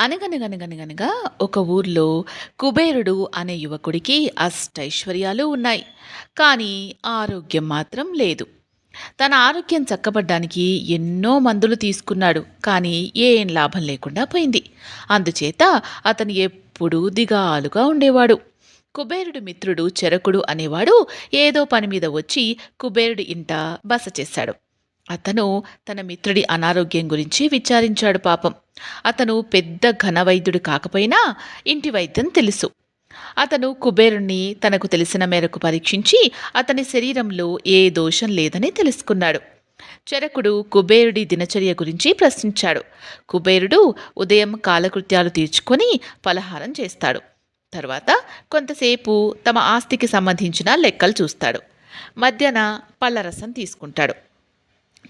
అనగనగనగనగనగా ఒక ఊర్లో కుబేరుడు అనే యువకుడికి అష్టైశ్వర్యాలు ఉన్నాయి. కానీ ఆరోగ్యం మాత్రం లేదు. తన ఆరోగ్యం చక్కబడ్డానికి ఎన్నో మందులు తీసుకున్నాడు. కానీ ఏం లాభం లేకుండా పోయింది. అందుచేత అతను ఎప్పుడూ దిగాలుగా ఉండేవాడు. కుబేరుడు మిత్రుడు చెరకుడు అనేవాడు ఏదో పని మీద వచ్చి కుబేరుడి ఇంట బస చేశాడు. అతను తన మిత్రుడి అనారోగ్యం గురించి విచారించాడు పాపం. అతను పెద్ద ఘనవైద్యుడు కాకపోయినా ఇంటి వైద్యం తెలుసు. అతను కుబేరుణ్ణి తనకు తెలిసిన మేరకు పరీక్షించి అతని శరీరంలో ఏ దోషం లేదని తెలుసుకున్నాడు. చరకుడు కుబేరుడి దినచర్య గురించి ప్రశ్నించాడు. కుబేరుడు ఉదయం కాలకృత్యాలు తీర్చుకొని పలహారం చేస్తాడు. తర్వాత కొంతసేపు తమ ఆస్తికి సంబంధించిన లెక్కలు చూస్తాడు. మధ్యాహ్న పళ్ళరసం తీసుకుంటాడు.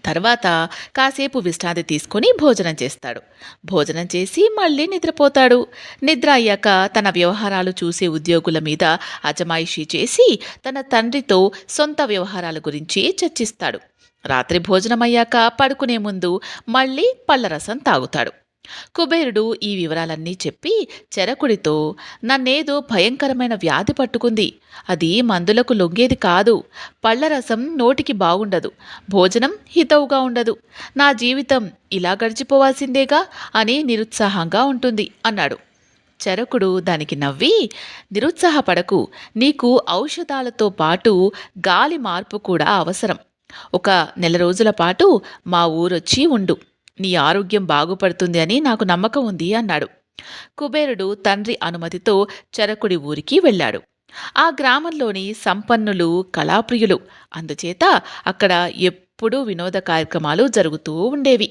తర్వాత కాసేపు విశ్రాంతి తీసుకొని భోజనం చేస్తాడు. భోజనం చేసి మళ్ళీ నిద్రపోతాడు. నిద్ర అయ్యాక తన వ్యవహారాలు చూసే ఉద్యోగుల మీద అజమాయిషీ చేసి తన తండ్రితో సొంత వ్యవహారాల గురించి చర్చిస్తాడు. రాత్రి భోజనం అయ్యాక పడుకునే ముందు మళ్ళీ పళ్ళరసం తాగుతాడు. కుబేరుడు ఈ వివరాలన్నీ చెప్పి చెరకుడితో నన్నేదో భయంకరమైన వ్యాధి పట్టుకుంది. అది మందులకు లొంగేది కాదు. పళ్ళరసం నోటికి బాగుండదు. భోజనం హితవుగా ఉండదు. నా జీవితం ఇలా గడిచిపోవాల్సిందేగా అని నిరుత్సాహంగా ఉంటుంది అన్నాడు. చరకుడు దానికి నవ్వి నిరుత్సాహపడకు. నీకు ఔషధాలతో పాటు గాలి మార్పు కూడా అవసరం. ఒక నెల రోజుల పాటు మా ఊరొచ్చి ఉండు. నీ ఆరోగ్యం బాగుపడుతుంది అని నాకు నమ్మకం ఉంది అన్నాడు. కుబేరుడు తండ్రి అనుమతితో చరకుడి ఊరికి వెళ్ళాడు. ఆ గ్రామంలోని సంపన్నులు కళాప్రియులు అందుచేత అక్కడ ఎప్పుడూ వినోద కార్యక్రమాలు జరుగుతూ ఉండేవి.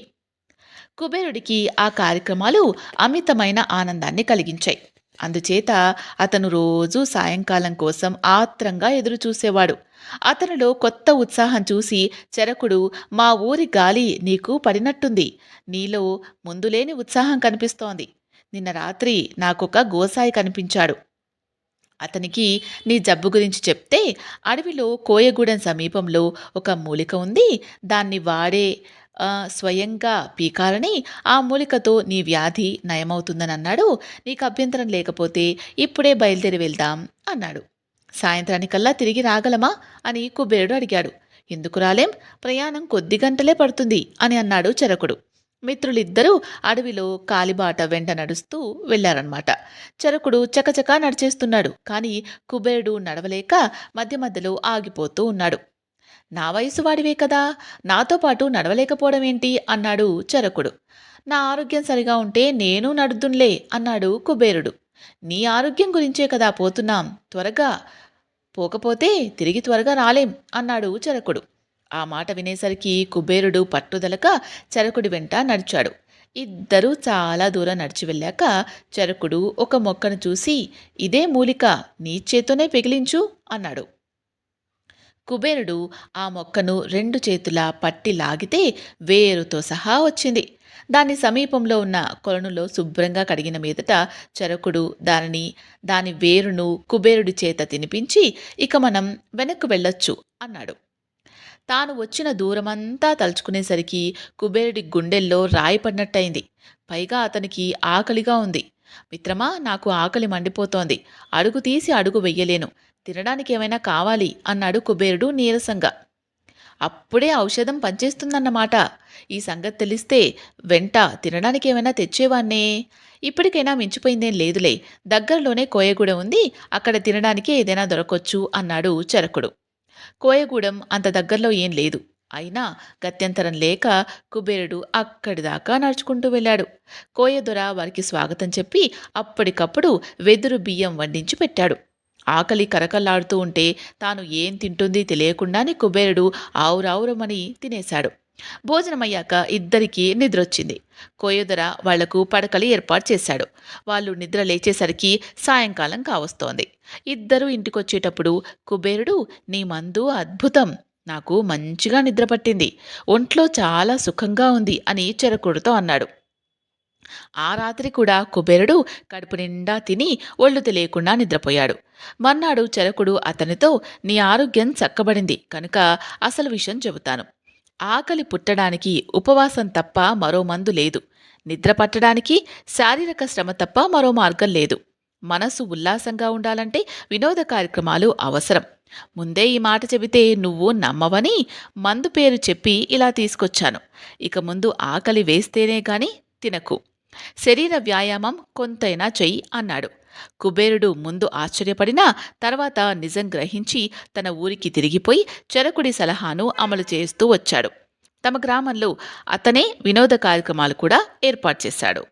కుబేరుడికి ఆ కార్యక్రమాలు అమితమైన ఆనందాన్ని కలిగించాయి. అందుచేత అతను రోజూ సాయంకాలం కోసం ఆత్రంగా ఎదురుచూసేవాడు. అతనిలో కొత్త ఉత్సాహం చూసి చెరకుడు మా ఊరి గాలి నీకు పడినట్టుంది. నీలో ముందులేని ఉత్సాహం కనిపిస్తోంది. నిన్న రాత్రి నాకొక గోసాయి కనిపించాడు. అతనికి నీ జబ్బు గురించి చెప్తే అడవిలో కోయగూడెం సమీపంలో ఒక మూలిక ఉంది. దాన్ని వాడే స్వయంగా పీకాలని ఆ మూలికతో నీ వ్యాధి నయమవుతుందని అన్నాడు. నీకు అభ్యంతరం లేకపోతే ఇప్పుడే బయలుదేరి వెళ్దాం అన్నాడు. సాయంత్రానికల్లా తిరిగి రాగలమా అని కుబేరుడు అడిగాడు. ఎందుకు రాలేం? ప్రయాణం కొద్ది గంటలే పడుతుంది అని అన్నాడు చెరకుడు. మిత్రులిద్దరూ అడవిలో కాలిబాట వెంట నడుస్తూ వెళ్ళారన్నమాట చెరకుడు చకచకా నడిచేస్తున్నాడు కానీ కుబేరుడు నడవలేక మధ్య మధ్యలో ఆగిపోతూ ఉన్నాడు. నా వయసు వాడివే కదా నాతో పాటు నడవలేకపోవడం ఏంటి? అన్నాడు చరకుడు. నా ఆరోగ్యం సరిగా ఉంటే నేను నడుదున్లే అన్నాడు కుబేరుడు. నీ ఆరోగ్యం గురించే కదా పోతున్నాం త్వరగా పోకపోతే తిరిగి త్వరగా రాలేం అన్నాడు చరకుడు. ఆ మాట వినేసరికి కుబేరుడు పట్టుదలక చరకుడి వెంట నడిచాడు. ఇద్దరూ చాలా దూరం నడిచి వెళ్ళాక చరకుడు ఒక మొక్కను చూసి ఇదే మూలిక నీ చేతోనే పెగిలించు అన్నాడు. కుబేరుడు ఆ మొక్కను రెండు చేతులా పట్టి లాగితే వేరుతో సహా వచ్చింది. దాని సమీపంలో ఉన్న కొలనులో శుభ్రంగా కడిగిన మీదట చరకుడు దానిని దాని వేరును కుబేరుడి చేత తినిపించి ఇక మనం వెనక్కు వెళ్ళొచ్చు అన్నాడు. తాను వచ్చిన దూరమంతా తలుచుకునేసరికి కుబేరుడి గుండెల్లో రాయి పడినట్టయింది పైగా అతనికి ఆకలిగా ఉంది. మిత్రమా నాకు ఆకలి మండిపోతోంది. అడుగు తీసి అడుగు వెయ్యలేను. తినడానికి ఏమైనా కావాలి? అన్నాడు కుబేరుడు నీరసంగా. అప్పుడే ఔషధం పనిచేస్తుందన్నమాట. ఈ సంగతి తెలిస్తే వెంట తినడానికి ఏమైనా తెచ్చేవాన్నే ఇప్పటికైనా మించిపోయిందేం లేదులే. దగ్గరలోనే కోయగూడ ఉంది. అక్కడ తినడానికి ఏదైనా దొరకొచ్చు అన్నాడు చరకుడు. కోయగూడెం అంత దగ్గరలో ఏం లేదు. అయినా గత్యంతరం లేక కుబేరుడు అక్కడిదాకా నడుచుకుంటూ వెళ్ళాడు. కోయదొర వారికి స్వాగతం చెప్పి అప్పటికప్పుడు వెదురు బియ్యం వండించి పెట్టాడు. ఆకలి కరకల్లాడుతూ ఉంటే తాను ఏం తింటుంది తెలియకుండానే కుబేరుడు ఆవురావురమని తినేశాడు. భోజనమయ్యాక ఇద్దరికీ నిద్రొచ్చింది. కోయోదర వాళ్ళకు పడకలు ఏర్పాటు చేశాడు. వాళ్ళు నిద్ర లేచేసరికి సాయంకాలం కావస్తోంది. ఇద్దరూ ఇంటికొచ్చేటప్పుడు కుబేరుడు నీ మందు అద్భుతం. నాకు మంచిగా నిద్రపట్టింది ఒంట్లో చాలా సుఖంగా ఉంది అని చెరకుడుతో అన్నాడు. ఆ రాత్రి కూడా కుబేరుడు కడుపు నిండా తిని ఒళ్ళు తెలియకుండా నిద్రపోయాడు. మర్నాడు చెరకుడు అతనితో నీ ఆరోగ్యం చక్కబడింది. కనుక అసలు విషయం చెబుతాను. ఆకలి పుట్టడానికి ఉపవాసం తప్ప మరో మందు లేదు. నిద్ర పట్టడానికి శారీరక శ్రమ తప్ప మరో మార్గం లేదు. మనసు ఉల్లాసంగా ఉండాలంటే వినోద కార్యక్రమాలు అవసరం. ముందే ఈ మాట చెబితే నువ్వు నమ్మవని మందు పేరు చెప్పి ఇలా తీసుకొచ్చాను. ఇక ముందు ఆకలి వేస్తేనే గాని తినకు. శరీర వ్యాయామం కొంతైనా చెయ్యి అన్నాడు. కుబేరుడు ముందు ఆశ్చర్యపడినా తర్వాత నిజం గ్రహించి తన ఊరికి తిరిగిపోయి చరకుడి సలహాను అమలు చేస్తూ వచ్చాడు. తమ గ్రామంలో అతనే వినోద కార్యక్రమాలు కూడా ఏర్పాటు చేశాడు.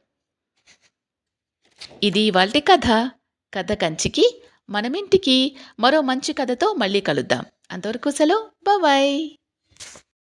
ఇది ఇవాల్టి కథ. కథ కంచికి మనమింటికి మరో మంచి కథతో మళ్ళీ కలుద్దాం. అంతవరకు సెలవు. బాయ్